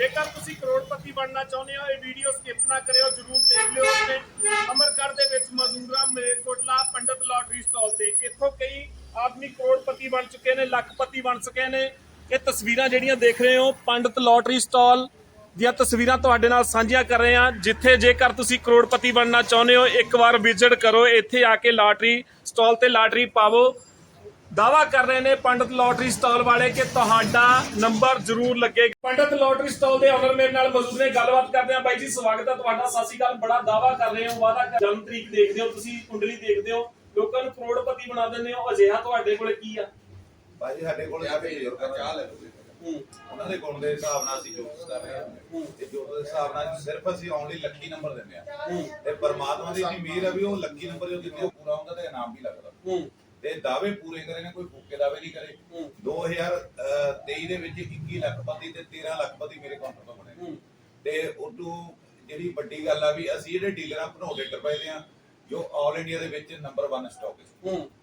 ਜੇਕਰ ਤੁਸੀਂ ਕਰੋੜਪਤੀ ਬਣਨਾ ਚਾਹੁੰਦੇ ਹੋ, ਇਹ ਵੀਡੀਓ ਸਕਿਪ ਨਾ ਕਰਿਓ, ਜਰੂਰ ਦੇਖ ਲਿਓ ਤੇ ਅਮਰਗੜ੍ਹ ਦੇ ਵਿੱਚ ਮਜ਼ਦੂਰਾ ਮਲੇਰਕੋਟਲਾ ਪੰਡਤ ਲਾਟਰੀ ਸਟਾਲ ਤੇ। ਇੱਥੋਂ ਕਈ ਆਦਮੀ ਕਰੋੜਪਤੀ ਬਣ ਚੁੱਕੇ ਨੇ, ਲੱਖਪਤੀ ਬਣ ਚੁੱਕੇ ਨੇ। ਇਹ ਤਸਵੀਰਾਂ ਜਿਹੜੀਆਂ ਦੇਖ ਰਹੇ ਹੋ, ਪੰਡਤ ਲਾਟਰੀ ਸਟਾਲ ਦੀਆਂ ਤਸਵੀਰਾਂ ਤੁਹਾਡੇ ਨਾਲ ਸਾਂਝੀਆਂ ਕਰ ਰਹੇ ਹਾਂ। ਜਿੱਥੇ ਜੇਕਰ ਤੁਸੀਂ ਕਰੋੜਪਤੀ ਬਣਨਾ ਚਾਹੁੰਦੇ ਹੋ, ਇੱਕ ਵਾਰ ਵਿਜ਼ਿਟ ਕਰੋ। ਇੱਥੇ ਆ ਕੇ ਲਾਟਰੀ ਸਟਾਲ ਤੇ ਲਾਟਰੀ ਪਾਵੋ। ਦਾਵਾ ਕਰ ਰਹੇ ਨੇ ਪੰਡਤ ਲੋਟਰੀ ਸਟਾਲ ਵਾਲੇ ਕਿ ਤੁਹਾਡਾ ਨੰਬਰ ਜ਼ਰੂਰ ਲੱਗੇਗਾ ਪੰਡਤ ਲੋਟਰੀ ਸਟਾਲ ਦੇ ਓਨਰ ਮੇਰੇ ਨਾਲ ਮੌਜੂਦ ਨੇ ਗੱਲਬਾਤ ਕਰਦੇ ਹਾਂ। ਬਾਈ ਜੀ ਸਵਾਗਤ ਹੈ ਤੁਹਾਡਾ। ਸਤਿ ਸ਼੍ਰੀ ਅਕਾਲ। ਬੜਾ ਦਾਵਾ ਕਰ ਰਹੇ ਹੋ ਵਾਦਾ ਕਰ ਜਨਮ ਤਰੀਕ ਦੇਖਦੇ ਹੋ ਤੁਸੀਂ ਕੁੰਡਲੀ ਦੇਖਦੇ ਹੋ। ਲੋਕਾਂ ਨੂੰ ਕਰੋੜਪਤੀ ਬਣਾ ਦਿੰਦੇ ਹੋ। ਅਜਿਹਾ ਤੁਹਾਡੇ ਕੋਲੇ ਕੀ ਆ? ਭਾਜੀ ਸਾਡੇ ਕੋਲ ਪੀ ਲਿਓ, ਚਾਹ ਲੈ ਲਓ। ਹੂੰ। ਉਹਨਾਂ ਦੇ ਗੁਣ ਦੇ ਹਿਸਾਬ ਨਾਲ ਅਸੀਂ ਜੋਤਿਸ਼ ਕਰ ਰਹੇ ਹੂੰ। ਤੇ ਜੋਤਿਸ਼ ਦੇ ਹਿਸਾਬ ਨਾਲ ਸਿਰਫ ਅਸੀਂ ਓਨਲੀ ਲੱਕੀ ਨੰਬਰ ਦਿੰਦੇ ਆ ਹੂੰ। ਤੇ ਪਰਮਾਤਮਾ ਦੀ ਇੰਨੀ ਮਿਹਰ ਆ ਵੀ ਉਹ ਲੱਕੀ ਨੰਬਰ ਜੋ ਦਿੰਦੇ ਉਹ ਪੂਰਾ ਹੁੰਦਾ ਤੇ ਇਨਾਮ ਵੀ ਲੱਗਦਾ। ਹੂੰ। ਤੇ ਦਾਅਵੇ ਪੂਰੇ ਕਰੇ ਨੇ ਕੋਈ ਫੂਕੇ ਦਾਅਵੇ ਨਹੀਂ ਕਰੇ। ਹੂੰ। 2023 ਦੇ ਵਿੱਚ 21 ਲੱਖਪਤੀ ਤੇ 13 ਲੱਖਪਤੀ ਮੇਰੇ ਕਾਊਂਟਰ ਤੋਂ ਬਣੇ। ਤੇ ਉਦੋਂ ਜਿਹੜੀ ਵੱਡੀ ਗੱਲ ਆ ਵੀ ਅਸੀਂ ਜਿਹੜੇ ਡੀਲਰਾਂ ਭਨੋੜੇ ਟਰਪਾਏ ਦੇ ਆ ਜੋ ਆਲ ਇੰਡੀਆ ਦੇ ਵਿੱਚ ਨੰਬਰ 1 ਸਟਾਕ ਹੈ।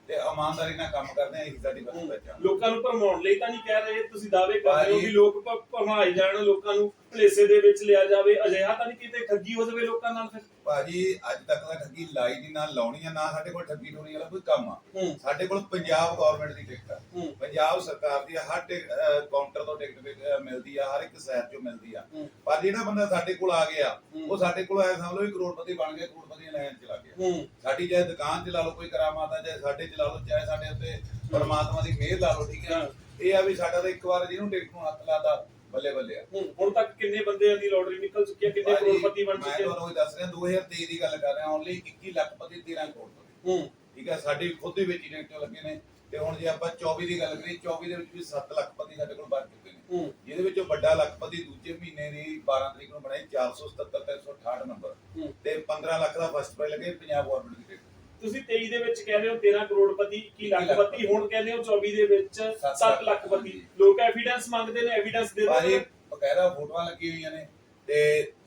ਤੇ ਇਮਾਨਦਾਰੀ ਨਾਲ ਕੰਮ ਕਰਦੇ ਆ ਇਹੀ ਸਾਡੀ ਬਸ ਪਹਿਚਾਣ ਲੋਕਾਂ ਨੂੰ ਭਰਮਾਉਣ ਲਈ ਤਾਂ ਨਹੀਂ ਕਹਿ ਰਹੇ ਤੁਸੀਂ ਦਾਅਵੇ ਕਰ ਰਹੇ ਹੋ ਵੀ ਲੋਕ ਭਰਮਾਏ ਜਾਣ ਲੋਕਾਂ ਨੂੰ ਭਲੇਸੇ ਦੇ ਵਿੱਚ ਲਿਆ ਜਾਵੇ ਅਜਿਹਾ ਤਾਂ ਨਹੀਂ ਕਿਤੇ ਠੱਗੀ ਹੋ ਜਾਵੇ ਲੋਕਾਂ ਨਾਲ ਫਿਰ। ਭਾਜੀ ਅੱਜ ਤੱਕ ਤਾਂ ਠੱਗੀ ਲਾਈ ਨਹੀਂ ਨਾ ਲਾਉਣੀ ਆ ਨਾ ਸਾਡੇ ਕੋਲ ਠੱਗੀ ਟੋਣੀ ਵਾਲਾ ਕੋਈ ਕੰਮ ਆ। ਹੂੰ। ਸਾਡੇ ਕੋਲ ਪੰਜਾਬ ਗਵਰਨਮੈਂਟ ਦੀ ਟਿਕਟ ਆ। ਹੂੰ। ਪੰਜਾਬ ਸਰਕਾਰ ਦੀ ਹਰ ਟਿਕ- ਅਹ ਕਾਊਂਟਰ ਤੋਂ ਟਿਕਟ ਵਿਕ- ਅਹ ਮਿਲਦੀ ਆ ਹਰ ਇੱਕ ਸ਼ਹਿਰ ਚੋਂ ਮਿਲਦੀ ਆ। ਹੂੰ। ਪਰ ਜਿਹੜਾ ਬੰਦਾ ਸਾਡੇ ਕੋਲ ਆ ਗਿਆ ਹੂੰ। ਉਹ ਸਾਡੇ ਕੋਲ ਆਇਆ ਸਮਝ ਲਓ ਵੀ ਕਰੋੜਪਤੀ ਬਣ ਗਿਆ ਕਰੋੜਪਤੀ ਦੀ ਲਾਈਨ ਚ ਲੱਗ ਗਿਆ। ਹੂੰ। ਸਾਡੀ ਚਾਹੇ ਦੁਕਾਨ ਚ ਲਾ ਲਓ ਕੋਈ ਕਰਾਮਾਤ ਆ ਚਾਹੇ ਸਾਡੇ ਚ ਲਾ ਲਓ ਚਾਹੇ ਸਾਡੇ ਉੱਤੇ ਪਰਮਾਤਮਾ ਦੀ ਮਿਹਰ ਲਾ ਲਓ ਠੀਕ ਹੈ ਹਾਂ। ਇਹ ਆ ਵੀ ਸਾਡਾ ਤਾਂ ਇੱਕ ਵਾਰ ਜਿਹਨੂੰ ਟਿਕਟ ਨੂੰ ਹੱਥ ਲਾਦਾ ਬੱਲੇ ਬੱਲੇ ਆ। ਹੂੰ ਹੁਣ ਤੱਕ ਕਿੰਨੇ ਬੰਦਿਆਂ ਦੀ ਲੋਟਰੀ ਨਿਕਲ ਚੁੱਕੀ ਹੈ ਕਿੰਨੇ ਭਾਜੀ, ਕਰੋੜਪਤੀ ਬਣ ਮੈਂ ਚੁੱਕੇ ਨੇ? ਤੁਹਾਨੂੰ ਇਹ ਦੱਸ ਰਿਹਾ 2023 ਦੀ ਗੱਲ ਕਰ ਰਿਹਾ ਓਨਲੀ 21 ਲੱਖਪਤੀ 13 ਕਰੋੜਪਤੀ ਹੂੰ। ਠੀਕ ਹੈ ਸਾਡੀ ਖੁਦ ਦੇ ਵਿੱਚ ਟਿਕਟ ਲੱਗੇ ਨੇ ਤੇ ਹੁਣ ਜੇ ਆਪਾਂ 24 ਦੀ ਗੱਲ ਕਰੀਏ 24 ਦੇ ਵਿੱਚ ਵੀ 7 ਲੱਖਪਤੀ ਸਾਡੇ ਕੋਲ ਬਣ ਚੁੱਕੇ ਨੇ। ਹੂੰ। ਜਿਹਦੇ ਵਿੱਚੋਂ ਵੱਡਾ ਲੱਖਪਤੀ ਦੂਜੇ ਮਹੀਨੇ ਦੀ 12 ਤਰੀਕ ਨੂੰ ਬਣਾਈ 477 368 ਨੰਬਰ ਹੂੰ। ਤੇ 15 ਲੱਖ ਦਾ ਫਸਟ ਪ੍ਰਾਈਜ਼ ਲੱਗੇ ਪੰਜਾਬ ਗਵਰਨਮੈਂਟ ਦੀ ਤੁਸੀਂ 23 ਦੇ ਵਿੱਚ ਕਹਿੰਦੇ ਹੋ 13 ਕਰੋੜਪਤੀ 21 ਲੱਖਪਤੀ? ਹੁਣ ਕਹਿੰਦੇ ਹੋ 24 ਦੇ ਵਿੱਚ 7 ਲੱਖਪਤੀ। ਲੋਕ ਐਵੀਡੈਂਸ ਮੰਗਦੇ ਨੇ ਐਵੀਡੈਂਸ ਦੇ ਭਾਜੀ ਦਿਓ ਬਕਾਇਦਾ ਫੋਟੋਆਂ ਲੱਗੀਆਂ ਹੋਈਆਂ ਨੇ ਤੇ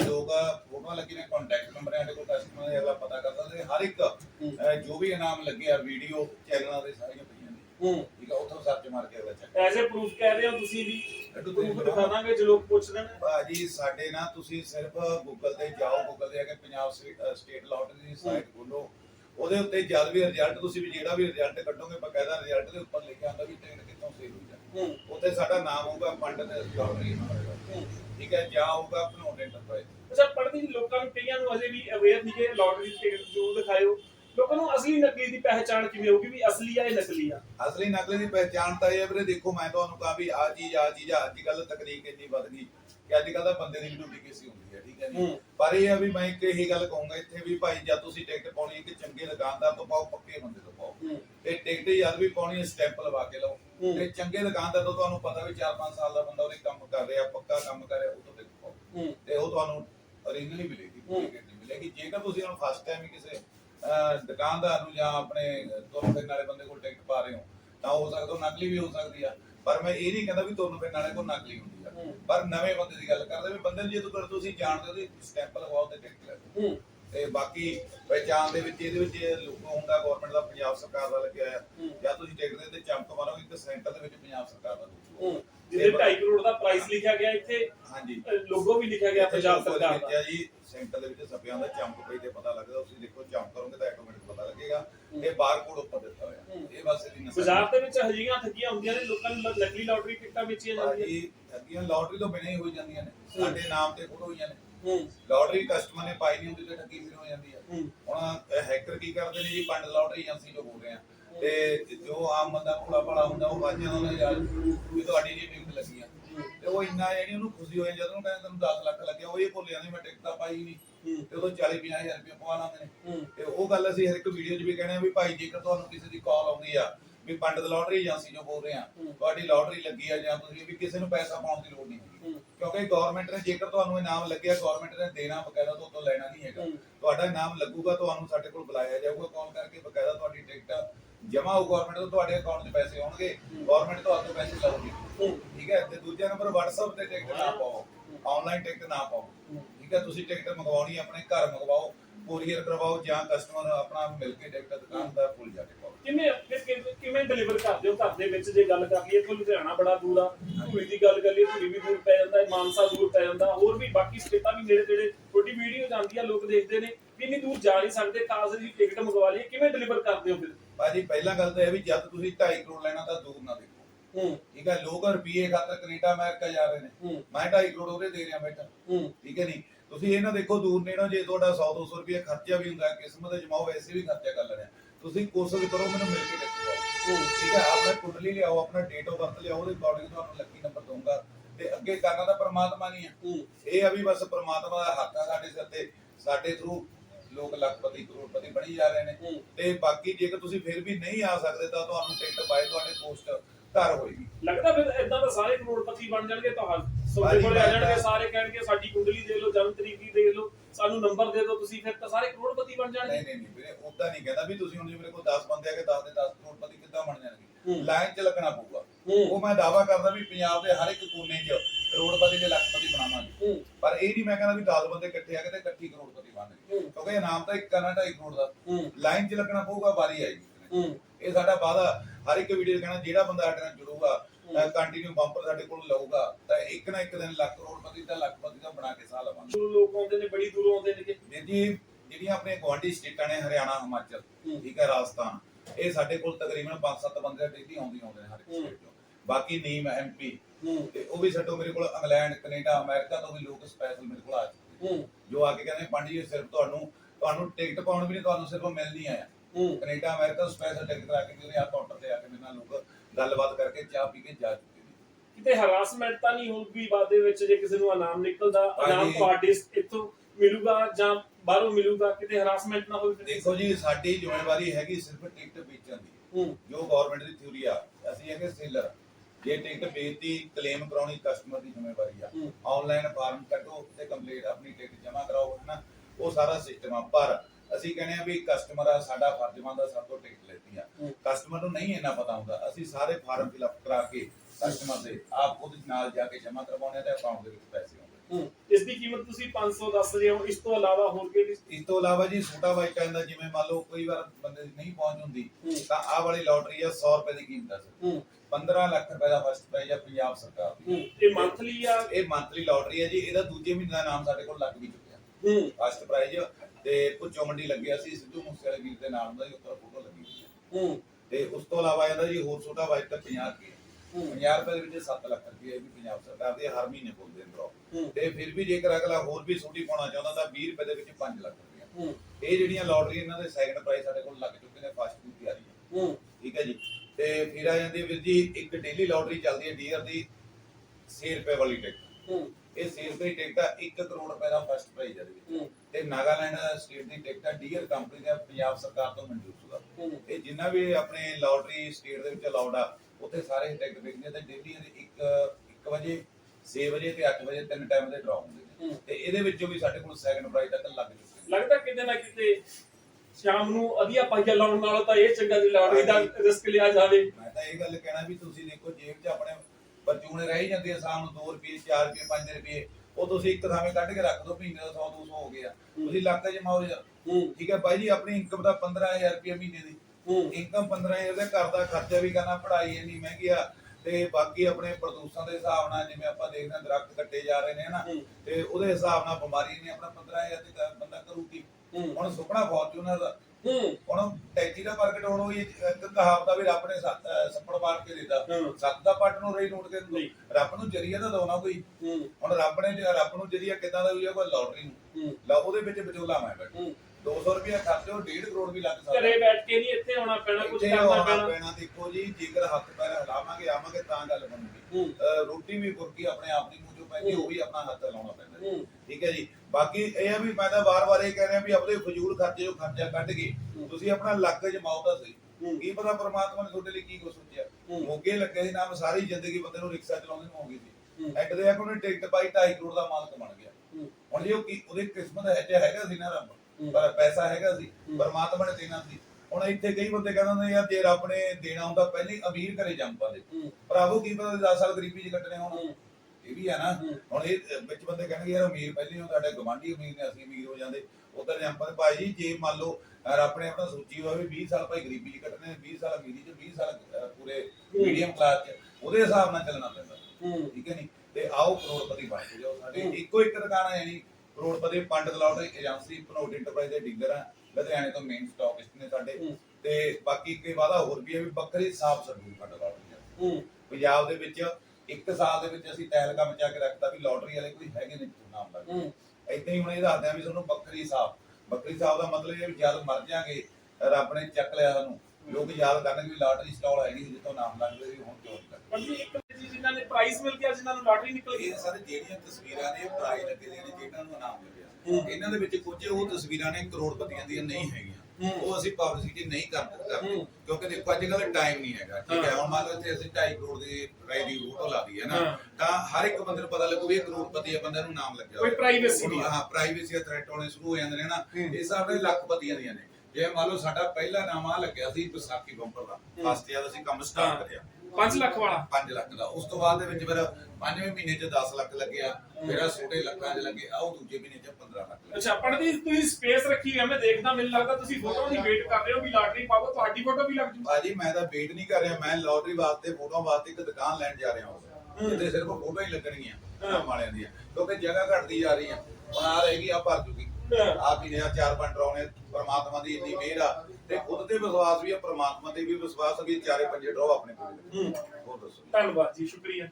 ਲੋਕ ਫੋਟੋਆਂ ਲੱਗੀ ਨੇ ਕੰਟੈਕਟ ਨੰਬਰ ਸਾਡੇ ਕੋਲ ਕਸਟਮਰ ਦੇ ਅਗਲਾ ਪਤਾ ਕਰ ਸਕਦੇ ਹਰ ਇੱਕ ਅਹ, ਜੋ ਵੀ ਇਨਾਮ ਲੱਗਿਆ ਵੀਡੀਓ ਚੈਨਲਾਂ ਦੇ ਸਾਰੀਆਂ ਪਈਆਂ ਨੇ। ਹੂੰ। ਠੀਕ ਹੈ ਉੱਥੋਂ ਸਰਚ ਮਾਰ ਕੇ ਅਗਲਾ ਚੈੱਕ ਐਜ਼ ਅ ਪ੍ਰੂਫ ਕਹਿ ਰਹੇ ਹੋ ਤੁਸੀਂ ਵੀ? ਪ੍ਰੂਫ ਦਿਖਾ ਦਾਂਗੇ ਜੇ ਲੋਕ ਪੁੱਛਦੇ ਨੇ ਭਾਜੀ ਸਾਡੇ ਨਾਲ ਤੁਸੀਂ ਸਿਰਫ ਗੂਗਲ ਤੇ ਜਾਓ ਗੂਗਲ ਤੇ ਆ ਕੇ ਪੰਜਾਬ ਸਟੇਟ ਲਾਟਰੀ ਦੀ ਸਾਈਟ ਖੋਲੋ। ਉਹਦੇ ਉੱਤੇ ਜਦ ਵੀ ਰਿਜ਼ਲਟ ਤੁਸੀਂ ਵੀ ਜਿਹੜਾ ਵੀ ਰਿਜ਼ਲਟ ਕੱਢੋਗੇ ਬਕਾਇਦਾ ਰਿਜ਼ਲਟ ਦੇ ਉੱਪਰ ਲਿਖਿਆ ਹੁੰਦਾ ਵੀ ਟਿਕਟ ਕਿੱਥੋਂ ਸੇਲ ਹੋਈ ਹੈ ਹੂੰ। ਉੱਥੇ ਸਾਡਾ ਨਾਮ ਹੋਊਗਾ ਪੰਡਤ ਹੂੰ। ਠੀਕ ਹੈ ਜਾਂ ਹੋਊਗਾ ਭਨੋਟ ਐਂਟਰਪ੍ਰਾਈਜ਼ ਅੱਛਾ ਪੜ੍ਹਦੀ ਲੋਕਾਂ ਨੂੰ ਕਈਆਂ ਨੂੰ ਅਜੇ ਵੀ ਅਵੇਅਰ ਨਹੀਂ ਕਿ ਲੋਟਰੀ ਟਿਕਟ ਜ਼ਰੂਰ ਦਿਖਾਇਓ। ਲੋਕਾਂ ਨੂੰ ਅਸਲੀ ਨਕਲੀ ਦੀ ਪਹਿਚਾਣ ਕਿਵੇਂ ਹੋਊਗੀ ਵੀ ਅਸਲੀ ਆ ਇਹ ਨਕਲੀ ਆ? ਅਸਲੀ ਨਕਲੀ ਦੀ ਪਹਿਚਾਣ ਤਾਂ ਇਹ ਹੈ ਵੀਰੇ ਦੇਖੋ ਮੈਂ ਤੁਹਾਨੂੰ ਕਹਾਂ ਵੀ ਆ ਚੀਜ਼ ਆ ਚੀਜ਼ ਆ ਅੱਜ ਕੱਲ ਤਕਨੀਕ ਇੰਨੀ ਵੱਧ ਗਈ ਕਿ ਅੱਜ ਕੱਲ ਤਾਂ ਬੰਦੇ ਦੀ ਵੀ ਡੁਪਲੀਕੇਸੀ ਹੁੰਦੀ ਹੈ ਠੀਕ ਹੈ ਜੀ ਹੂੰ। ਪਰ ਇਹ ਆ ਵੀ ਮੈਂ ਇੱਕ ਇਹੀ ਗੱਲ ਕਹੂੰਗਾ ਇੱਥੇ ਵੀ ਭਾਈ ਜਦ ਤੁਸੀਂ ਟਿਕਟ ਪਾਉਣੀ ਹੈ ਕਿ ਚੰਗੇ ਦੁਕਾਨਦਾਰ ਤੋਂ ਪਾਓ ਪੱਕੇ ਬੰਦੇ ਤੋਂ ਪਾਓ ਤੇ ਟਿਕਟ ਜਦ ਵੀ ਪਾਉਣੀ ਹੈ ਸਟੈਂਪ ਲਵਾ ਕੇ ਲਓ। ਤੇ ਚੰਗੇ ਦੁਕਾਨਦਾਰ ਤੋਂ ਤੁਹਾਨੂੰ ਪਤਾ ਵੀ 4-5 ਸਾਲ ਦਾ ਬੰਦਾ ਉਹਦੇ ਕੰਮ ਕਰ ਰਿਹਾ ਪੱਕਾ ਕੰਮ ਕਰ ਰਿਹਾ ਉਹ ਤੋਂ ਟਿਕਟ ਪਾਓ ਤੇ ਉਹ ਤੁਹਾਨੂੰ ਮਿਲੇਗੀ ਹੂੰ। ਡੁਪਲੀਕੇਟ ਨਹੀਂ ਮਿਲੇਗੀ ਜੇਕਰ ਤੁਸੀਂ ਹੁਣ ਫਸਟ ਟਾਈਮ ਹੀ ਕਿਸੇ ਦੁਕਾਨਦਾਰ ਨੂੰ ਜਾਂ ਆਪਣੇ ਤੁਰਨ ਫਿਰਨ ਵਾਲੇ ਬੰਦੇ ਕੋਲ ਟਿਕਟ ਪਾ ਰਹੇ ਹੋ ਤਾਂ ਹੋ ਸਕਦਾ ਉਹ ਨਕਲੀ ਵੀ ਹੋ ਸਕਦੀ ਆ ਪਰ ਮੈਂ ਇਹ ਨਹੀਂ ਕਹਿੰਦਾ ਵੀ ਤੁਰਨ ਫਿਰਨ ਵਾਲੇ ਕੋਲ ਨਕਲੀ ਹੁੰਦੀ ਆ। ਹੂੰ। ਪਰ ਨਵੇਂ ਬੰਦੇ ਦੀ ਗੱਲ ਕਰਦੇ ਵੀ ਬੰਦੇ ਨੂੰ ਜੇ ਤੂੰ ਤੁਸੀਂ ਜਾਣਦੇ ਹੋ ਉਹਦੀ ਸਟੈਂਪ ਲਗਵਾਓ ਤੇ ਟਿਕਟ ਲੈ ਤੇ ਬਾਕੀ ਪਹਿਚਾਣ ਦੇ ਵਿੱਚ ਇਹਦੇ ਵਿੱਚ ਲੋਗੋ ਹੁੰਦਾ ਗਵਰਨਮੈਂਟ ਦਾ ਪੰਜਾਬ ਸਰਕਾਰ ਦਾ ਲੱਗਿਆ ਹੂੰ। ਜਾਂ ਤੁਸੀਂ ਟਿਕਟ ਦੇ ਉੱਤੇ ਚਮਕ ਮਾਰੋਗੇ ਇੱਕ ਸੈਂਟਰ ਦੇ ਵਿੱਚ ਪੰਜਾਬ ਸਰਕਾਰ ਦਾ ਹੂੰ। ਜਿਹਦੇ 2.5 ਕਰੋੜ ਦਾ ਪ੍ਰਾਈਸ ਲਿਖਿਆ ਗਿਆ ਇੱਥੇ ਹਾਂਜੀ। ਲੋਗੋ ਵੀ ਲਿਖਿਆ ਗਿਆ ਪੰਜਾਬ ਲੋਗੋ ਸਰਕਾਰ ਦਾ। ਆ ਜੀ। ਸੈਂਟਰ ਦੇ ਵਿੱਚ ਸੱਪਿਆਂ ਦਾ ਚਮਕ ਪਈ ਤੇ ਪਤਾ ਲੱਗਦਾ ਤੁਸੀਂ ਦੇਖੋ ਚਮਕ ਕਰੋਗੇ ਤਾਂ ਆਟੋਮੈਟਿਕ ਪਤਾ ਲੱਗੇਗਾ ਇਹ ਬਾਰਕੋਡ ਉੱਪਰ ਦਿੱਤਾ ਹੋਇਆ। ਹੂੰ। ਇਹ ਬਸ ਇਹਦੀ ਨਸਲ। ਬਾਜ਼ਾਰ ਦੇ ਵਿੱਚ ਹਜੀਆਂ ਠੱਗੀਆਂ ਹੁੰਦੀਆਂ ਨੇ ਲੋਕਾਂ ਨੂੰ ਲ- ਨਕਲੀ ਲੋਟਰੀ ਟਿਕਟਾਂ ਵੇਚੀਆਂ ਜਾਂਦੀਆਂ ਨੇ। ਅੱਗੀਆਂ ਲਾਟਰੀ ਤੋਂ ਬਿਨਾਂ ਹੀ ਹੋਈ ਜਾਂਦੀਆਂ ਨੇ। ਹੂੰ। ਸਾਡੇ ਨਾਮ ਤੇ ਖੁਦ ਹੋਈਆਂ ਨੇ। ਹੂੰ। ਲਾਟਰੀ ਕਸਟਮਰ ਨੇ ਪਾਈ ਨਹੀਂ ਹੁੰਦੀ ਤੇ ਠੱਗੀ ਫਿਰ ਹੋ ਜਾਂਦੀ ਆ। ਹੂੰ। ਹੁਣ ਹੈਕਰ ਕੀ ਕਰਦੇ ਨੇ ਜੀ? ਪੰਡ ਲਾਟਰੀ ਏਜੰਸੀ ਤੋਂ ਬੋਲ ਰਹੇ ਆ। ਤੇ ਜੋ ਆਮ ਬੰਦਾ ਭੋਲਾ ਭਾਲਾ ਹੁੰਦਾ ਉਹ ਵਾਜਿਆਂ ਉਹਨਾਂ ਯਾਰ। ਵੀ ਤੁਹਾਡੀ ਜੀ ਟਿਕਟ ਲੱਗੀ ਆ। ਤੇ ਉਹ ਇੰਨਾ ਜਿਹੜੀ ਉਹਨੂੰ ਖੁਸ਼ੀ ਹੋਈ ਜਦੋਂ ਉਹਨੂੰ ਕਹਿੰਦੇ ਤੈਨੂੰ 10 ਲੱਖ ਲੱਗਿਆ ਉਹ ਇਹ ਭੁੱਲ ਜਾਂਦੇ ਮੈਂ ਟਿਕਟ ਪਾਈ ਨਹੀਂ ਤੇ ਉਦੋਂ 40 50 ਹਜ਼ਾਰ ਰੁਪਏ ਪਵਾ ਲਾਉਂਦੇ ਨੇ ਤੇ ਉਹ ਗੱਲ ਅਸੀਂ ਹਰ ਇੱਕ ਵੀਡੀਓ 'ਚ ਵੀ ਕਹਿੰਦੇ ਆ ਵੀ ਭਾਈ ਜੇਕਰ ਤੁਹਾਨੂੰ ਕਿਸੇ ਦੀ ਕਾਲ ਆਉਂਦੀ ਆ ਵੀ ਪੰਡਤ ਲਾਟਰੀ ਏਜੰਸੀ ਜੋ ਬੋਲ ਰਹੇ ਆ। ਤੁਹਾਡੀ ਲਾਟਰੀ ਲੱਗੀ ਆ ਜਾਂ ਤੁਸੀਂ ਵੀ ਕਿਸੇ ਨੂੰ ਪੈਸਾ ਪਾਉਣ ਦੀ ਲੋੜ ਨਹੀਂ ਕਿਉਂਕਿ ਗਵਰਨਮੈਂਟ ਨੇ ਜੇਕਰ ਤੁਹਾਨੂੰ ਇਨਾਮ ਲੱਗਿਆ ਗਵਰਨਮੈਂਟ ਨੇ ਦੇਣਾ ਬਕਾਇਦਾ ਤੋਂ ਤੋਂ ਲੈਣਾ ਨਹੀਂ ਹੈਗਾ। ਤੁਹਾਡਾ ਇਨਾਮ ਲੱਗੂਗਾ ਤੁਹਾਨੂੰ ਸਾਡੇ ਕੋਲ ਬੁਲਾਇਆ ਜਾਊਗਾ ਕਾਲ ਕਰਕੇ ਬਕਾਇਦਾ ਤੁਹਾਡੀ ਟਿਕਟ ਜਮਾ ਹੋ ਗਵਰਨਮੈਂਟ ਤੋਂ, ਤੁਹਾਡੇ ਅਕਾਊਂਟ 'ਚ ਪੈਸੇ ਆਉਣਗੇ ਗਵਰਨਮੈਂਟ ਤੁਹਾਡੇ ਪੈਸੇ ਲਾਊਗੀ ਠੀਕ ਹੈ? ਤੇ ਦੂਜਾ ਨੰਬਰ WhatsApp ਤੇ ਟਿਕਟ ਨਾ ਪਾਓ। ਆਨਲਾਈਨ ਟਿਕਟ ਨਾ ਪਾਓ। ਠੀਕ ਹੈ? ਤੁਸੀਂ ਟਿਕਟ ਮੰਗਵਾਉਣੀ ਆਪਣੇ ਘਰ ਮੰਗਵਾਓ ਕੋਰੀਅਰ ਕਰਵਾਓ ਜਾਂ ਕਸਟਮਰ ਆਪਣਾ ਮਿਲ ਕੇ ਟਿਕਟ ਦੁਕਾਨਦਾਰ ਕੋਲ ਜਾ ਕੇ ਪਾਓ। ਕਿਵੇਂ ਕਿਵੇਂ- ਕਿਵੇਂ ਡਿਲੀਵਰ ਕਰਦੇ ਹੋ ਘਰ ਦੇ ਵਿੱਚ? ਜੇ ਗੱਲ ਕਰ ਲਈਏ ਤਾਂ ਲੁਧਿਆਣਾ ਬੜਾ ਦੂਰ ਆ। ਧੂਰੀ ਦੀ ਗੱਲ ਕਰ ਲਈਏ ਧੂਰੀ ਵੀ ਦੂਰ ਪੈ ਜਾਂਦਾ ਹੈ ਮਾਨਸਾ ਦੂਰ ਪੈ ਜਾਂਦਾ। ਹੋਰ ਵੀ ਬਾਕੀ ਸਟੇਟਾਂ ਵੀ ਨੇੜੇ ਤੇੜੇ ਛੋਟੀ ਵੀਡੀਓ ਜਾਂਦੀ ਆ, ਲੋਕ ਦੇਖਦੇ ਨੇ। ਵੀ ਇੰਨੀ ਦੂਰ ਜਾ ਨਹੀਂ ਸਕਦੇ ਕਾਜ਼ ਦੀ ਟਿਕਟ ਮੰਗਵਾ ਲਈਏ। ਕਿਵੇਂ ਡਿਲੀਵਰ ਕਰਦੇ ਹੋ ਫਿਰ? ਭਾਜੀ ਪਹਿਲਾਂ ਗੱਲ ਤਾਂ ਇਹ ਵੀ ਜਦ ਤੁਸੀਂ 2.5 ਕਰੋੜ ਲੈਣਾ ਤਾਂ ਦੂਰ ਨਾ ਦੇਖੋ। ਹੂੰ। ਠੀਕ ਹੈ ਲੋਕ ਰੁਪਏ ਖਾਤਰ ਕੈਨੇਡਾ ਅਮਰੀਕਾ ਜਾ ਰਹੇ ਨੇ। ਮੈਂ 2.5 ਕਰੋੜ ਉਹਦੇ ਦੇ ਰਿਹਾ ਬੈਠਾ ਹੂੰ। ਠੀਕ ਹੈ ਨਹੀਂ ਤੁਸੀਂ ਇਹ ਨਾ ਦੇਖੋ ਦੂਰ ਨੇੜੋਂ ਜੇ ਤੁਹਾਡਾ 100 200 ਰੁਪਏ ਖਰਚਾ ਵੀ ਹੁੰਦਾ ਕਿਸਮਤ ਜਮਾਓ ਵੈਸੇ ਵੀ ਖਰਚਾ ਕਰ ਲੈਣਾ। ਤੁਸੀਂ ਕੋਸ਼ਿਸ਼ ਕਰੋ ਮੈਨੂੰ ਮਿਲ ਕੇ ਦੇਖੋ ਠੀਕ ਹੈ ਆਪਣਾ ਕੁੰਡਲੀ ਲਿਆਓ ਆਪਣਾ ਡੇਟ ਆਫ ਬਰਥ ਲਿਆਓ ਉਹਦੇ ਅਕੋਰਡਿੰਗ ਤੁਹਾਨੂੰ ਲੱਕੀ ਨੰਬਰ ਦਊਂਗਾ। ਤੇ ਅੱਗੇ ਕਰਨਾ ਤਾਂ ਪ੍ਰਮਾਤਮਾ ਨਹੀਂ ਹੈ। ਹੂੰ। ਇਹ ਆ ਵੀ ਬਸ ਪ੍ਰਮਾਤਮਾ ਦਾ ਹੱਥ ਆ ਸਾਡੇ ਸਿਰ ਤੇ ਸਾਡੇ ਥਰੂ ਲੋਕ ਲੱਖਪਤੀ ਕਰੋੜਪਤੀ ਬਣੀ ਜਾ ਰਹੇ ਨੇ। ਤੇ ਬਾਕੀ ਜੇਕਰ ਤੁਸੀਂ ਫਿਰ ਵੀ ਨਹੀਂ ਆ ਸਕਦੇ ਤਾਂ ਤੁਹਾਨੂੰ ਟਿਕਟ ਬਾਏ ਤੁਹਾਡੇ ਪੋਸਟ ਘਰ ਹੋਏਗੀ। ਲੱਗਦਾ ਫਿਰ ਇਦਾਂ ਤਾਂ ਸਾਰੇ ਕਰੋੜਪਤੀ ਬਣ ਜਾਣਗੇ ਤਾਂ ਸੋਡੇ ਕੋਲੇ ਆ ਜਾਣਗੇ ਸਾਰੇ ਕਹਿਣਗੇ ਸਾਡੀ ਕੁੰਡਲੀ ਦੇ ਲਓ ਜਨਮ ਤਰੀਕ ਦੀ ਦੇ ਲਓ ਸਾਨੂੰ ਨੰਬਰ ਦੇ ਦਿਓ ਤੁਸੀਂ ਫਿਰ ਤਾਂ ਸਾਰੇ ਕਰੋੜਪਤੀ ਬਣ ਜਾਣਗੇ। ਨਹੀਂ ਨਹੀਂ ਨਹੀਂ ਵੀਰੇ ਉਦਾਂ ਨਹੀਂ ਕਹਿੰਦਾ ਵੀ ਤੁਸੀਂ ਹੁਣ ਜੇ ਮੇਰੇ ਕੋਲ 10 ਬੰਦੇ ਆ ਕੇ 10 ਦੇ 10 ਕਰੋੜਪਤੀ ਕਿੱਦਾਂ ਬਣ ਜਾਣਗੇ। ਲਾਈਨ 'ਚ ਲੱਗਣਾ ਪਊਗਾ। ਉਹ ਮੈਂ ਦਾਵਾ ਕਰਦਾ ਵੀ ਪੰਜਾਬ ਦੇ ਹਰ ਇੱਕ ਕੋਨੇ 'ਚ ਕਰੋੜਪਤੀ ਤੇ ਲੱਖਪਤੀ ਬਣਾਵਾਂਗੇ। ਪਰ ਇਹ ਨਹੀਂ ਮੈਂ ਕਹਿੰਦਾ ਵੀ 10 ਬੰਦੇ ਇਕੱਠੇ ਆ ਕੇ ਤੇ ਇਕੱਠੀ ਕਰੋੜਪਤੀ ਬਣਨਗੇ। ਕਿਉਂਕਿ ਇਨਾਮ ਤਾਂ ਇੱਕ ਕਰਨਾ 2.5 ਕਰੋੜ ਦਾ। ਲਾਈਨ 'ਚ ਲੱਗਣਾ ਪਊਗਾ ਵਾਰੀ ਆਏਗੀ ਇਹ ਸਾਡਾ ਵਾਦਾ ਹਰ ਇੱਕ ਵੀਡੀਓ 'ਚ ਕਹਿਣਾ ਜਿਹੜਾ ਬੰਦਾ ਸਾਡੇ ਨਾਲ ਜੁੜੂਗਾ ਕੰਟੀਨਿਊ ਬੰਪਰ ਸਾਡੇ ਕੋਲ ਲਊਗਾ ਤਾਂ ਇੱਕ ਨਾ ਇੱਕ ਦਿਨ ਲੱਖ ਕਰੋੜਪਤੀ ਤਾਂ ਲੱਖਪਤੀ ਦਾ ਬਣਾ ਕੇ ਸਾਹ ਲਵਾਂਗੇ। ਲੋਕ ਆਉਂਦੇ ਨੇ ਬੜੀ ਦੂਰੋਂ ਆਉਂਦੇ ਨੇ ਜੀ ਜਿਹੜੀਆਂ ਆਪਣੇ ਗੁਆਂਢੀ ਸਟੇਟਾਂ ਨੇ ਹਰਿਆਣਾ ਹਿਮਾਚਲ। ਠੀਕ ਹੈ ਰਾਜਸਥਾਨ ਇਹ ਸਾਡੇ ਕੋਲ ਤਕਰੀਬਨ 5-7 ਬੰਦੇ ਡੇਲੀ ਆਉਂਦੇ ਆਉਂਦੇ ਨੇ ਹਰ ਇੱਕ। ਸਟੇਟ ਤੋਂ। ਬਾਕੀ ਨੀਮ ਐਮਪੀ ਹੂੰ। ਤੇ ਉਹ ਵੀ ਸਾਡੋ ਮੇਰੇ ਕੋਲ ਇੰਗਲੈਂਡ ਕੈਨੇਡਾ ਅਮਰੀਕਾ ਤੋਂ ਵੀ ਲੋਕ ਸਪੈਸ਼ਲ ਮੇਰੇ ਕੋਲ ਆ ਚੁੱਕੇ ਜੋ ਆ ਕੇ ਕਹਿੰਦੇ ਪੰਡਿਤ ਜੀ ਸਿਰਫ ਤੁਹਾਨੂੰ ਤੁਹਾਨੂੰ ਟਿਕਟ ਪਾਉਣ ਵੀ ਨਹੀਂ ਤੁਹਾਨੂੰ ਸਿਰਫ ਮਿਲਣੀ ਆ ਕੈਨੇਡਾ ਅਮਰੀਕਾ ਤੋਂ ਸਪੈਸ਼ਲ ਟਿਕਟ ਕਰਾ ਕੇ ਜਿਹੜੇ ਆ ਕਾਊਂਟਰ ਤੇ ਆ ਕੇ ਮੇਰੇ ਨਾਲ ਲੋਕ ਗੱਲਬਾਤ ਕਰਕੇ ਚਾਹ ਪੀ ਕੇ ਜਾ ਚੁੱਕੇ ਨੇ। ਕਿਤੇ ਹਰਾਸਮੈਂਟ ਤਾਂ ਨਹੀਂ ਹੋਊਗੀ ਬਾਅਦ ਦੇ ਵਿੱਚ ਜੇ ਕਿਸੇ ਨੂੰ ਇਨਾਮ ਨਿਕਲਦਾ ਇਨਾਮ। ਤੁਹਾਡੇ ਇੱਥੋਂ ਮਿਲੂਗਾ ਜਾਂ ਬਾਹਰੋਂ ਮਿਲੂਗਾ ਕਿਤੇ ਹਰਾਸਮੈਂਟ ਨਾ ਹੋਵੇ ਦੇਖੋ ਜੀ ਸਾਡੀ ਜ਼ਿੰਮੇਵਾਰੀ ਹੈਗੀ ਸਿਰਫ ਟਿਕਟ ਵੇਚਣ ਦੀ। ਹੂੰ। ਜੋ ਗਵਰਨਮੈਂਟ ਦੀ ਥਿਊਰੀ ਆ ਅਸੀਂ ਹੈਗੇ ਸੇਲਰ ਜੇ ਟਿਕਟ ਵੇਚਦੀ ਕਲੇਮ ਕਰਾਉਣੀ ਕਸਟਮਰ ਦੀ ਜ਼ਿੰਮੇਵਾਰੀ ਆ। ਆਨਲਾਈਨ ਫਾਰਮ ਕੱਢੋ ਤੇ ਕੰਪਲੀਟ ਆਪਣੀ ਟਿਕਟ ਜਮ੍ਹਾਂ ਕਰਾਓ ਹਨਾ? ਉਹ ਸਾਰਾ ਸਿਸਟਮ ਆ। ਪਰ ਅਸੀਂ ਕਹਿੰਦੇ ਆ ਵੀ ਕਸਟਮਰ ਆ ਸਾਡਾ ਫਰਜ਼ ਬਣਦਾ ਸਭ ਤੋਂ ਟਿਕਟ ਲੈਤੀ ਆ। ਕਸਟਮਰ ਨੂੰ ਨਹੀਂ ਇੰਨਾ ਪਤਾ ਹੁੰਦਾ। ਅਸੀਂ ਸਾਰੇ ਫਾਰਮ ਫਿਲਅਪ ਕਰਾ ਕੇ ਕਸਟਮਰ ਦੇ ਆਪ ਉਹਦੇ ਨਾਲ ਜਾ ਕੇ ਜਮ੍ਹਾਂ ਕਰਵਾਉਣੇ ਆ ਤੇ ਅਕਾਊਂਟ ਦੇ ਵਿੱਚ ਪੈਸੇ ਇਸ ਦੀ ਕੀਮਤ ਤੁਸੀਂ 500 ਦੱਸ ਰਹੇ ਹੋ। ਇਸ ਤੋਂ ਇਲਾਵਾ ਹੋਰ ਕਿਹੜੀ ਇਸ ਤੋਂ ਇਲਾਵਾ ਜੀ ਛੋਟਾ ਬਾਈਕਾਂ ਦਾ ਜਿਵੇਂ ਮੰਨ ਲਓ ਕੋਈ ਵਾਰ ਬੰਦੇ ਦੀ ਨਹੀਂ ਪਹੁੰਚ ਹੁੰਦੀ ਹੂੰ। ਤਾਂ ਆਹ ਵਾਲੀ ਲੋਟਰੀ ਆ 100 ਰੁਪਏ ਦੀ ਕੀਮਤ ਆ ਸਰ। ਹੂੰ। 15 ਲੱਖ ਰੁਪਏ ਦਾ ਫਸਟ ਪ੍ਰਾਈਜ਼ ਆ ਪੰਜਾਬ ਸਰਕਾਰ ਦੀ। ਹੂੰ। ਇਹ ਮੰਥਲੀ ਆ? ਇਹ ਮੰਥਲੀ ਲੋਟਰੀ ਹੈ ਜੀ। ਇਹਦਾ ਦੂਜੇ ਮਹੀਨੇ ਦਾ ਨਾਮ ਸਾਡੇ ਕੋਲ ਲੱਗ ਵੀ ਚੁੱਕਿਆ। ਹੂੰ। ਫਸਟ ਪ੍ਰਾਈਜ਼ ਤੇ ਪੁੱਚੋ ਮੰਡੀ ਲੱਗਿਆ ਸੀ ਸਿੱਧੂ ਮੂਸੇ ਵਾਲੇ ਵੀਰ ਦੇ ਨਾਮ ਦਾ ਜੀ ਉੱਪਰ ਫੋਟੋ ਲੱਗੀ ਹੋਈ ਹੈ ਹੂੰ। ਤੇ ਉਸ ਤੋਂ ਇਲਾਵਾ ਇਹਦਾ ਜੀ ਹੋਰ ਛੋਟਾ ਬਾਈਕ ਤਾਂ 50 ਰੁਪਏ। ਹੂੰ 50 ਰੁਪਏ ਦੇ ਵਿੱਚ 7 ਲੱਖ ਰੁਪਏ ਵੀ ਪੰਜਾਬ ਸਰਕਾਰ ਦੇ ਹਰ ਮਹੀਨੇ ਬੋਲਦੇ ਨੇ ਡਰਾਪ ਤੇ ਫਿਰ ਵੀ ਜੇਕਰ ਅਗਲਾ ਹੋਰ ਵੀ ਛੋਟੀ ਪਾਉਣਾ ਚਾਹੁੰਦਾ ਤਾਂ 20 ਰੁਪਏ ਦੇ ਵਿੱਚ 5 ਲੱਖ ਰੁਪਏ ਇਹ ਜਿਹੜੀਆਂ ਲੋਟਰੀ ਇਹਨਾਂ ਦੇ ਸੈਕੰਡ ਪ੍ਰਾਈਜ਼ ਸਾਡੇ ਕੋਲ ਲੱਗ ਚੁੱਕੇ ਨੇ ਫਸਟ ਦੀ ਤਿਆਰੀ ਹੈ। ਠੀਕ ਹੈ ਜੀ ਤੇ ਫਿਰ ਆ ਜਾਂਦੀ ਵੀਰ ਜੀ ਇੱਕ ਡੇਲੀ ਲੋਟਰੀ ਚੱਲਦੀ ਹੈ ਡੀਅਰ ਦੀ 100 ਰੁਪਏ ਵਾਲੀ ਟਿਕਟ ਇਹ 100 ਰੁਪਏ ਟਿਕਟ ਆ 1 ਕਰੋੜ ਰੁਪਏ ਦਾ ਫਸਟ ਪ੍ਰਾਈਜ਼ ਹੈ ਤੇ ਨਾਗਾਲੈਂਡ ਸਟੇਟ ਦੀ ਟਿਕਟ ਆ ਡੀਅਰ ਕੰਪਨੀ ਦਾ ਪੰਜਾਬ ਸਰਕਾਰ ਤੋਂ ਮਨਜ਼ੂਰ ਸ਼ੁਦਾ ਇਹ ਜਿੰਨਾ ਵੀ ਆਪਣੇ ਲੋਟਰੀ ਸਟੇਟ ਦੇ ਵਿੱਚ ਅਲਾਉਡ ਆ ਉੱਥੇ ਸਾਰੇ ਟਿਕਟ ਵਿਕਦੇ ਤੇ ਡੇਲੀ ਦੇ 1 1 ਵਜੇ 6 ਵਜੇ ਤੇ 8 ਵਜੇ ਤਿੰਨ ਟਾਈਮ ਦੇ ਡਰਾ ਹੁੰਦੇ ਨੇ। ਤੇ ਇਹਦੇ ਵਿੱਚੋਂ ਵੀ ਸਾਡੇ ਕੋਲ ਸੈਕੰਡ ਪ੍ਰਾਈਜ਼ ਤੱਕ ਲੱਗ ਚੁੱਕੇ ਲੱਗਦਾ ਕਿਤੇ ਨਾ ਕਿਤੇ ਸ਼ਾਮ ਨੂੰ ਅਧੀਆ ਪਾਈਆ ਲਾਉਣ ਨਾਲੋਂ ਤਾਂ ਇਹ ਚੰਗਾ ਦੀ ਲਾਟਰੀ ਦਾ ਰਿਸਕ ਲਿਆ ਜਾਵੇ। ਮੈਂ ਤਾਂ ਇਹ ਗੱਲ ਕਹਿਣਾ ਵੀ ਤੁਸੀਂ ਦੇਖੋ ਜੇਬ 'ਚ ਆਪਣੇ ਪਰਚੂਨੇ ਰਹਿ ਜਾਂਦੇ ਆ ਸ਼ਾਮ ਨੂੰ 2 ਰੁਪਏ 4 ਰੁਪਏ 5 ਰੁਪਏ। ਉਹ ਤੁਸੀਂ ਇੱਕ ਥਾਵੇਂ ਕੱਢ ਕੇ ਰੱਖ ਦਿਓ ਮਹੀਨੇ ਦਾ 100 200 ਹੋ ਗਿਆ। ਤੁਸੀਂ ਲੱਖ ਜਮਾਓ ਯਾਰ ਠੀਕ ਹੈ ਬਾਈ ਜੀ ਆਪਣੀ ਇਨਕਮ ਦਾ 15000 ਰੁਪਏ ਮਹੀਨੇ ਦੀ। ਇਨਕਮ 15000 ਦਾ ਘਰ ਦਾ ਖਰਚਾ ਵੀ ਕਰਨਾ ਪੜ੍ਹਾਈ ਇੰਨੀ ਮਹਿੰਗੀ ਆ ਤੇ ਬਾਕੀ ਆਪਣੇ ਪ੍ਰਦੂਸ਼ਣ ਦੇ ਹਿਸਾਬ ਨਾਲ ਜਿਵੇਂ ਆਪਾਂ ਦੇਖਦੇ ਹਾਂ ਦਰਖਤ ਕੱਟੇ ਜਾ ਰਹੇ ਨੇ ਹਨਾ। ਤੇ ਉਹਦੇ ਹਿਸਾਬ ਨਾਲ ਬਿਮਾਰੀ ਨੇ ਆਪਣਾ 15000 ਤੇ ਕ- ਬੰਦਾ ਕਰੂਗੀ। ਹੂੰ। ਹੁਣ ਸੁਪਨਾ ਫੋਰਚੂਨਰ ਦਾ। ਹੁਣ ਟੈਚੀ ਦਾ ਪ੍ਰਗਟ ਹੋਣ ਹੋਈ ਇੱਕ ਕਹਾਵਤ ਵੀ ਰੱਬ ਨੇ ਸੱਪੜ ਮਾਰ ਕੇ ਦਿੱਤਾ। ਸੱਤ ਦਾ ਪੱਟ ਨੂੰ ਰਹੀ ਨੋਟ ਕੇ। ਰੱਬ ਨੂੰ ਜਰੀਆ ਤਾਂ ਦੋਣਾ ਕੋਈ। ਹੁਣ ਰੱਬ ਨੇ ਰੱਬ ਨੂੰ ਜਰੀਆ ਕਿਦਾਂ ਦਾ ਹੋਈ ਆ ਕੋਈ ਲੋਟਰੀ ਨੂੰ। ਲਾ ਉਹਦੇ ਵਿੱਚ ਵਿਚੋਲਾ ਮੈਂ ਬੈਠਾ। 200 ਰੁਪਏ ਖਰਚੋ 1.5 ਕਰੋੜ ਵੀ ਲੱਗ ਸਕਦਾ। ਘਰੇ ਬੈਠ ਕੇ ਨਹੀਂ ਇੱਥੇ ਆਉਣਾ ਪੈਣਾ ਕੁਝ ਇੱਥੇ ਕਰਨਾ ਆਉਣਾ ਪੈਣਾ। ਪੈਣਾ ਦੇਖੋ ਜੀ ਜੇਕਰ ਹੱਥ ਪੈਰ ਹਿਲਾਵਾਂਗੇ ਆਵਾਂਗੇ ਤਾਂ ਗੱਲ ਬਣੂਗੀ। ਹੂੰ। ਅਹ ਰੋਟੀ ਵੀ ਬੁਰਕੀ ਆਪਣੇ ਆਪ ਦੀ ਮੂੰਹ ਚੋਂ ਪੈਂਦੀ ਉਹ ਵੀ ਆਪਣਾ ਹੱਥ ਲਾਉਣਾ ਪੈਂਦਾ ਜੀ। ਹੂੰ। ਠੀਕ ਹੈ ਜੀ? ਬਾਕੀ ਇਹ ਆ ਵੀ ਮੈਂ ਤਾਂ ਵਾਰ-ਵਾਰ ਇਹ ਕਹਿ ਰਿਹਾ ਵੀ ਆਪਣੇ ਫਜ਼ੂਲ ਖਰਚੇ ਜੋ ਖਰਚਾ ਕੱਢ ਕੇ ਹੂੰ। ਤੁਸੀਂ ਆਪਣਾ ਲੱਕ ਜਮਾਓ ਤਾਂ ਸਹੀ। ਹੂੰ। ਕੀ ਪਤਾ ਪਰਮਾਤਮਾ ਨੇ ਤੁਹਾਡੇ ਲਈ ਕੀ ਕੁਝ ਸੋਚਿਆ। ਹੂੰ। ਮੋਗੇ ਲੱਗੇ ਸੀ ਨਾਮ ਸਾਰੀ ਜ਼ਿੰਦਗੀ ਬੰਦੇ ਨੂੰ ਰਿਕਸ਼ਾ ਚਲਾਉਂਦੇ ਨੂੰ ਹੋ ਗਈ ਸੀ। ਹੂੰ। ਐਟ ਦੇ ਆ ਉਹਨੇ ਟਿਕਟ ਪਾਈ 2.5 ਕਰੋੜ ਦਾ ਮਾਲਕ ਬਣ ਗਿਆ। ਹੂੰ। ਹੁਣ ਜੇ ਉਹ ਕੀ ਉਹਦੀ ਕਿਸਮਤ ਹੈ ਜੇ ਹੈਗਾ ਸੀ ਨਾ ਰੱਬ। ਪਰ ਪੈਸਾ ਹੈਗਾ ਸੀ। ਪਰਮਾਤਮਾ ਨੇ ਦੇਣਾ ਸੀ। ਹੁਣ ਇੱਥੇ ਕਈ ਬੰਦੇ ਕਹਿੰਦੇ ਨੇ ਯਾਰ ਜੇ ਰੱਬ ਨੇ ਦੇਣਾ ਹੁੰਦਾ ਪਹਿਲੇ ਅਮੀਰ ਘਰੇ ਜੰਮ ਪਾਦੇ ਹੂੰ। ਭਰਾਵੋ ਕੀ ਪਤਾ 10 ਸਾਲ ਗਰੀਬੀ ਚ ਕੱਟਣੇ ਹੁਣ। ਇਹ ਵੀ ਹੈ ਨਾ। ਹੁਣ ਇਹ ਵਿੱਚ ਬੰਦੇ ਕਹਿਣਗੇ ਯਾਰ ਅਮੀਰ ਪਹਿਲੇ ਹੀ ਸਾਡੇ ਗਵਾਂਢੀ ਅਮੀਰ ਨੇ ਅਸੀਂ ਅਮੀਰ ਹੋ ਜਾਂਦੇ। ਉਧਰ ਜੰਪਰ ਭਾਈ ਜੇ ਮੰਨ ਲਓ ਰੱਬ ਨੇ ਆਪਣਾ ਸੋਚੀ ਹੋਵੇ 20 ਸਾਲ ਭਾਈ ਗਰੀਬੀ ਚ ਕੱਟਣੇ 20 ਸਾਲ ਅਮੀਰੀ ਚ 20 ਸਾਲ ਪੂਰੇ ਮੀਡੀਅਮ ਕਲਾਸ ਚ ਉਹਦੇ ਹਿਸਾਬ ਨਾਲ ਚੱਲਣਾ ਪੈਂਦਾ। ਠੀਕ ਹੈ ਨਹੀਂ ਤੇ ਆਓ ਕਰੋੜਪਤੀ ਬਣ ਜਾਓ ਸਾਡੇ। ਇੱਕੋ ਇੱਕ ਦੁਕਾਨ ਹੈ ਨਹੀਂ ਕਰੋੜਪਤੀ Pandat lottery agency Panot enterprise ਦੇ ਡੀਲਰ ਆ ਲੁਧਿਆਣੇ ਤੋਂ ਮੇਨ ਸਟਾਕਿਸਟ ਨੇ ਸਾਡੇ। ਤੇ ਬਾਕੀ ਇੱਕ ਵਾਦਾ ਹੋਰ ਵੀ ਹੈ ਵੀ ਬੱਕਰੀ ਸਾਫ਼ ਸਰਵਿਸ ਪੰਡਤ ਲਾਟਰੀ ਆ। ਹੂੰ। ਪੰਜਾਬ ਦੇ ਵਿੱਚ ਇੱਕ ਸਾਲ ਦੇ ਵਿੱਚ ਅਸੀਂ ਤਹਿਲਕਾ ਮਚਾ ਕੇ ਰੱਖਤਾ ਵੀ ਲਾਟਰੀ ਵਾਲੇ ਕੋਈ ਹੈਗੇ ਨੇ ਨਾਮ ਲੱਗ ਹੂੰ। ਇਦਾਂ ਹੀ ਹੁਣ ਇਹ ਦੱਸਦੇ ਆ ਵੀ ਤੁਹਾਨੂੰ ਬੱਕਰੀ ਸਾਫ਼ ਬੱਕਰੀ ਸਾਫ਼ ਦਾ ਮਤਲਬ ਇਹ ਵੀ ਜਦ ਮਰ ਜਾਗੇ ਰੱਬ ਨੇ ਚੱਕ ਲਿਆ ਸਾਨੂੰ। ਲੋਕ ਯਾਦ ਕਰਨਗੇ ਵੀ ਲਾਟਰੀ ਸਟਾਲ ਹੈਗੀ ਜਿੱਥੋਂ ਨਾਮ ਲੱਗ ਰਿਹਾ ਸੀ ਹੁਣ ਕਿਉਂ ਨਹੀਂ ਲੱਗ ਪਰ ਜੀ ਇੱਕ ਜੀ ਜਿਨ੍ਹਾਂ ਨੇ ਪ੍ਰਾਈਜ਼ ਮਿਲ ਗਿਆ ਜਿਨ੍ਹਾਂ ਨੂੰ ਲਾਟਰੀ ਨਿਕਲ ਗਈ ਇਹ ਸਾਰੇ ਜਿਹੜੀਆਂ ਤਸਵੀਰਾਂ ਨੇ ਪ੍ਰਾਈਜ਼ ਲੱਗੇ ਨੇ ਜਿਹਨਾਂ ਨੂੰ ਇਨਾਮ। ਮਿਲਿਆ ਇਹਨਾਂ ਦੇ ਵਿੱਚ ਕੁਝ ਉਹ ਤਸਵੀਰਾਂ ਨੇ ਕਰੋੜਪਤੀਆਂ ਦੀਆਂ ਨਹੀਂ। ਹੈਗੀਆਂ ਉਹ ਅਸੀਂ ਪਬਲਿਸਿਟੀ ਨਹੀਂ ਕਰ ਹੂੰ। ਕਿਉਂਕਿ ਦੇਖੋ ਅੱਜ ਕੱਲ੍ਹ ਟਾਈਮ ਨਹੀਂ ਹੈਗਾ ਠੀਕ ਹੈ। ਹੁਣ ਮੰਨ ਲਓ ਇੱਥੇ ਅਸੀਂ 2.5 ਕਰੋੜ ਦੀ ਰਾਈ ਦੀ ਫੋਟੋ ਲਾ ਦਈਏ ਨਾ। ਤਾਂ ਹਰ ਇੱਕ ਬੰਦੇ ਨੂੰ ਪਤਾ ਲੱਗੂ ਵੀ ਇਹ ਕਰੋੜਪਤੀ ਹੈ ਬੰਦੇ ਨੂੰ ਨਾਮ ਲੱਗਿਆ ਕੋਈ privacy ਨਹੀਂ। ਹਾਂ ਪ੍ਰਾਈਵੇਸੀ ਦਾ ਥ੍ਰੈਟ ਹੋਣੇ ਸ਼ੁਰੂ ਹੋ ਜਾਂਦੇ ਨੇ ਨਾ। ਇਹ ਸਾਰੇ ਲੱਖਪਤੀਆਂ ਦੀਆਂ ਨੇ ਜੇ ਮੰਨ ਲਓ ਸਾਡਾ ਪਹਿਲਾ ਨਾਮ ਆ ਲੱਗਿਆ ਸੀ ਵਿਸਾਖੀ ਬੰਪਰ ਦਾ। ਫਸਟ ਜਦ ਅਸੀਂ ਕੰਮ ਸਟਾਰਟ ਕਰਿਆ 5 ਲੱਖ ਵਾਲਾ? 5 ਲੱਖ ਦਾ। ਉਸ ਤੋਂ ਬਾਅਦ ਦੇ ਵਿੱਚ ਫਿਰ ਪੰਜਵੇਂ ਮਹੀਨੇ 'ਚ 10 ਲੱਖ ਲੱਗਿਆ ਫਿਰ ਆਹ ਛੋਟੇ ਲੱਖਾਂ 'ਚ ਲੱਗੇ ਆ ਉਹ ਦੂਜੇ ਮਹੀਨੇ 'ਚ 15 ਲੱਖ ਲੱਗੇ ਅੱਛਾ ਪੜਦੀ ਤੁਸੀਂ ਸਪੇਸ ਰੱਖੀ ਹੈ ਮੈਂ ਦੇਖਦਾ ਮੈਨੂੰ ਲੱਗਦਾ ਤੁਸੀਂ ਫੋਟੋ ਦੀ ਵੇਟ ਕਰ ਰਹੇ ਹੋ ਵੀ ਲਾਟਰੀ ਪਾਵੋ ਤੁਹਾਡੀ ਫੋਟੋ ਵੀ ਲੱਗ ਜੂ। ਬਾਜੀ ਮੈਂ ਤਾਂ ਵੇਟ ਨਹੀਂ ਕਰ ਰਿਹਾ ਮੈਂ ਲੋਟਰੀ ਵਾਸਤੇ ਫੋਟੋਆਂ ਵਾਸਤੇ ਇੱਕ ਦੁਕਾਨ ਲੈਣ ਜਾ ਰਿਹਾ ਹਾਂ। ਜਿੱਥੇ ਸਿਰਫ ਫੋਟੋ ਹੀ ਲੱਗਣਗੀਆਂ ਕੰਮ ਵਾਲਿਆਂ ਦੀਆਂ। ਕਿਉਂਕਿ ਜਗ੍ਹਾ ਘਟਦੀ ਜਾ ਰਹੀ ਆ। ਹੁਣ ਆ ਰਹੇਗੀ ਆ ਭਰ ਜੂਗੀ। ਆਪ ਹੀ ਨੇ ਆਹ ਚਾਰ ਪੰਜ ਡਰਾਉਣੇ ਪ੍ਰਮਾਤਮਾ ਦੀ ਇੰਨੀ ਮਿਹਰ ਆ ਤੇ ਤੇ ਵਿਸ਼ਵਾਸ ਵੀ ਆ ਪ੍ਰਮਾਤਮਾ ਤੇ ਵੀ ਵਿਸ਼ਵਾਸ ਵੀ ਚਾਰੇ ਪੰਜੇ ਡਰਾਅ ਆਪਣੇ ਕੋਲ। ਹੂੰ। ਹੋਰ ਦੱਸੋ। ਧੰਨਵਾਦ ਜੀ ਸ਼ੁਕਰੀਆ।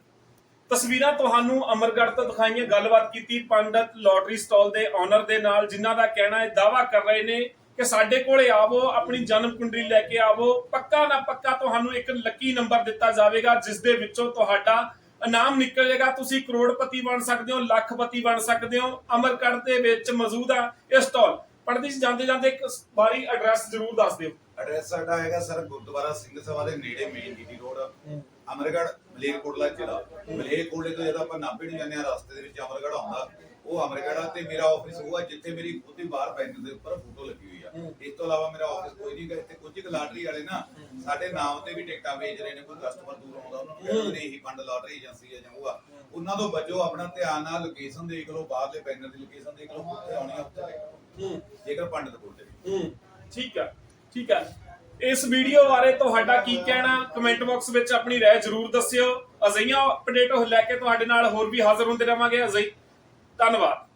ਤਸਵੀਰਾਂ ਤੁਹਾਨੂੰ ਅਮਰਗੜ੍ਹ ਤੋਂ ਦਿਖਾਈਆਂ ਗੱਲਬਾਤ ਕੀਤੀ ਪੰਡਤ ਲੋਟਰੀ ਸਟਾਲ ਦੇ ਓਨਰ ਦੇ ਨਾਲ ਜਿਨ੍ਹਾਂ ਦਾ ਕਹਿਣਾ ਹੈ ਦਾਵਾ ਕਰ ਰਹੇ ਨੇ ਕਿ ਸਾਡੇ ਕੋਲੇ ਆਵੋ ਆਪਣੀ ਜਨਮ ਕੁੰਡਲੀ ਲੈ ਕੇ ਆਵੋ ਪੱਕਾ ਨਾ ਪੱਕਾ ਤੁਹਾਨੂੰ ਇੱਕ ਲੱਕੀ ਨੰਬਰ ਦਿੱਤਾ ਜਾਵੇਗਾ ਜਿਸ ਦੇ ਵਿੱਚੋਂ ਤੁਹਾਡਾ ਇਨਾਮ ਨਿਕਲੇਗਾ। ਤੁਸੀਂ ਕਰੋੜਪਤੀ ਬਣ ਸਕਦੇ ਹੋ ਲੱਖਪਤੀ ਬਣ ਸਕਦੇ ਹੋ ਅਮਰਗੜ੍ਹ ਦੇ ਵਿੱਚ ਮੌਜੂਦ ਆ ਇਹ ਸਟਾਲ। ਪੜਦੀ ਜਾਂਦੇ ਜਾਂਦੇ ਇੱਕ ਵਾਰੀ ਐਡਰੈਸ ਜ਼ਰੂਰ ਦੱਸ ਦਿਓ। ਐਡਰੈਸ ਸਾਡਾ ਹੈਗਾ ਸਰ ਗੁਰਦੁਆਰਾ ਸਿੰਘ ਸਭਾ ਦੇ ਨੇੜੇ main GT road Amargarh, Malerkotla ਜ਼ਿਲ੍ਹਾ। ਮਲੇਰਕੋਟਲੇ ਤੋਂ ਜਦੋਂ ਆਪਾਂ ਨਾਭੇ ਨੂੰ ਜਾਂਦੇ ਆ ਰਸਤੇ ਦੇ ਵਿੱਚ ਅਮਰਗੜ੍ਹ ਆਉਂਦਾ। ਉਹ ਅਮਰਗੜ੍ਹ ਆ ਤੇ ਮੇਰਾ ਆਫਿਸ ਉਹ ਆ ਜਿੱਥੇ ਮੇਰੀ ਖੁਦ ਦੀ ਬਾਹਰ ਬੈਂਕ ਦੇ ਉੱਪਰ ਫੋਟੋ ਲੱਗੀ ਹੋਈ ਆ। ਇਸ ਤੋਂ ਇਲਾਵਾ ਮੇਰਾ ਆਫਿਸ ਕੋਈ ਨਹੀਂ ਗਾ ਇੱਥੇ ਕੁਝ ਕੁ ਲਾਟਰੀ ਵਾਲੇ ਨਾ ਸਾਡੇ ਨਾਮ ਤੇ ਵੀ ਟਿਕਟਾਂ ਵੇਚ ਰਹੇ ਨੇ ਕੋਈ ਕਸਟਮਰ ਦੂਰ ਆਉਂਦਾ ਉਹਨਾਂ ਨੂੰ ਕਹਿੰਦੇ ਇਹੀ ਫੰਡ ਲਾਟਰੀ ਏਜੰਸੀ ਹੈ ਜਾਂ ਉਹ ਆ। ਉਹਨਾਂ ਤੋਂ ਬਚੋ ਆਪਣਾ ਧਿਆਨ ਨਾਲ ਲੋਕੇਸ਼ਨ ਦੇਖ ਲਓ ਬਾਹਰਲੇ ਬੈਨਰ ਦੀ ਲੋਕੇਸ਼ਨ ਦੇਖ ਲਓ ਉੱਥੇ ਆਉਣੀ ਆ ਉੱਥੇ ਦੇਖ। ਲਓ ਜੇਕਰ ਪੰਡਤ ਕੋਲ ਤੇ ਠੀਕ ਆ ਠੀਕ ਆ। ਇਸ ਵੀਡੀਓ ਬਾਰੇ ਤੁਹਾਡਾ ਕੀ ਕਹਿਣਾ? ਕਮੈਂਟ ਬਾਕਸ ਵਿੱਚ ਆਪਣੀ ਰਾਏ ਜ਼ਰੂਰ ਦੱਸਿਓ। ਅਜਿਹੀਆਂ ਅਪਡੇਟ ਲੈ ਕੇ ਤੁਹਾਡੇ ਨਾਲ ਹੋਰ ਵੀ ਹਾਜ਼ਰ ਹੁੰਦੇ ਰਵਾਂਗੇ। ਅਜਿਹੀ ਧੰਨਵਾਦ।